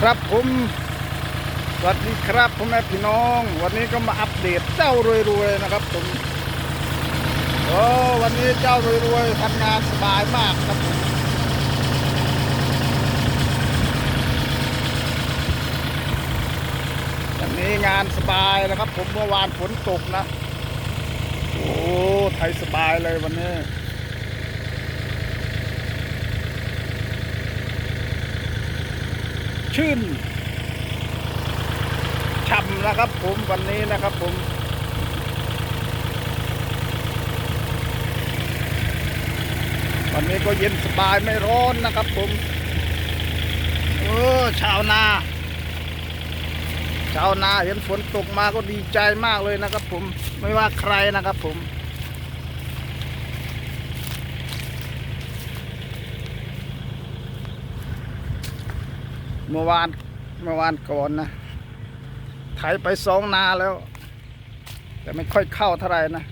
ครับผมสวัสดีครับพ่อแม่พี่น้อง วันนี้ก็มาอัปเดตเจ้ารวยๆนะครับผมโอ้วันนี้เจ้ารวยๆทำงานสบายมากครับผมวันนี้งานสบายนะครับ ผมเมื่อวานฝนตกนะโอ้ไทยสบายเลยวันนี้ ชื่นช่ำนะครับ ผมวันนี้นะครับ ผมวันนี้ก็เย็นสบายไม่ร้อนนะครับ ผมเออชาวนา ชาวนาเห็นฝนตกมาก็ดีใจมากเลยนะครับ ผมไม่ว่าใครนะครับ ผม เมื่อวานเมื่อวานก่อนนะไถไปสองนาแล้ว แต่ไม่ค่อยเข้าเท่าไหร่นะ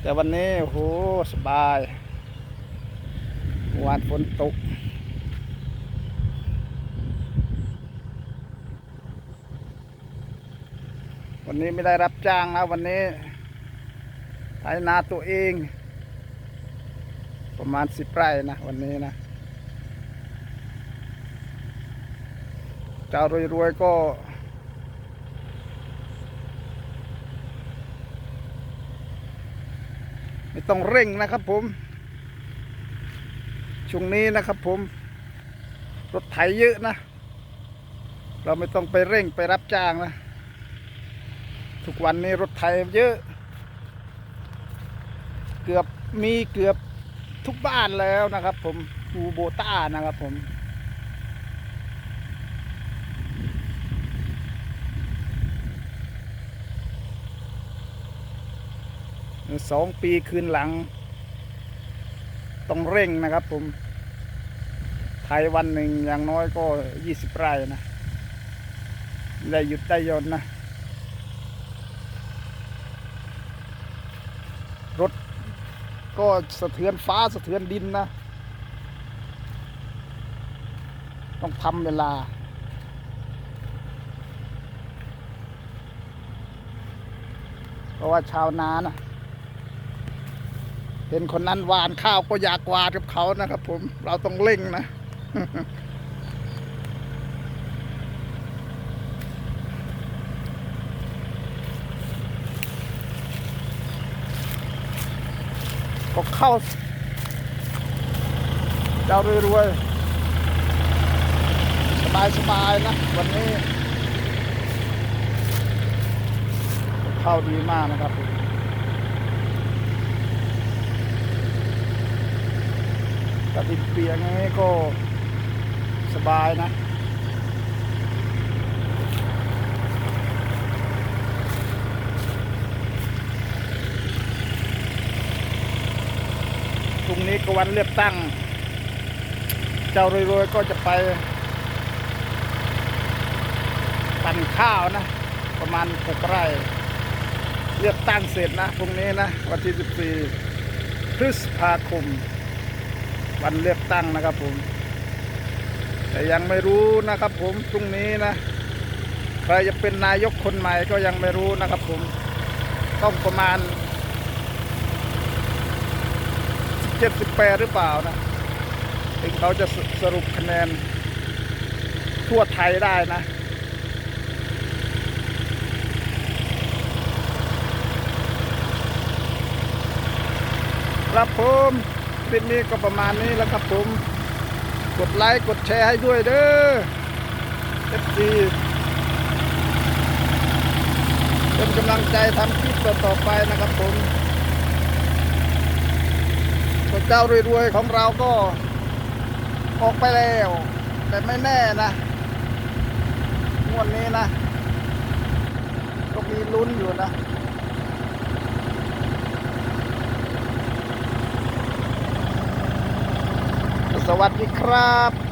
แต่วันนี้โหสบาย วานฝนตก วันนี้ไม่ได้รับจ้างนะวันนี้ไถนาตัวเอง ประมาณสิบไร่นะวันนี้นะ จ้ารวยๆก็ ไม่ต้องเร่งนะครับผม ช่วงนี้นะครับผม รถไถเยอะนะ เราไม่ต้องไปเร่งไปรับจ้างนะ ทุกวันนี้รถไถเยอะ เกือบมีเกือบทุกบ้านแล้วนะครับผมคูโบต้านะครับผม สองปีคืนหลัง ต้องเร่งนะครับผมไทยวันหนึ่งอย่างน้อยก็ยี่สิบไร่นะได้หยุดได้ยนนะ รถก็สะเทือนฟ้าสะเทือนดินนะ ต้องทำเวลาเพราะว่าชาวนานะ เห็นคนนั้นหวานข้าวก็อยากหวานกับเขานะครับ ผมเราต้องเร่งนะก็เข้าเจ้ารวยๆสบายๆนะ วันนี้ เข้าดีมากนะครับ ผมถ้าดินเปียกอย่างนี้ก็สบายนะพรุ่งนี้ก็วันเลือกตั้ง เจ้ารวยๆก็จะไปปั่นข้าวนะ ประมาณหกไร่ เลือกตั้งเสร็จนะพรุ่งนี้นะ วันที่ 14 พฤษภาคม วันเลือกตั้งนะครับผม แต่ยังไม่รู้นะครับผมพรุ่งนี้นะใครจะเป็นนายกคนใหม่ก็ยังไม่รู้นะครับผม ต้องประมาณ17 18หรือเปล่านะถึงเขาจะสสรุปคะแนนทั่วไทยได้นะครับผม ลิปนี้ก็ประมาณนี้แล้วครับผม กดไลค์กดแชร์ให้ด้วยเด้อเอฟเป็นกำลังใจทำคลิปต่อๆไปนะครับผมส่วนเจ้ารวยๆของเราก็ออกไปแล้ว แต่ไม่แน่นะงวดนี้นะ ก็มีลุ้นอยู่นะ วัสดีครับ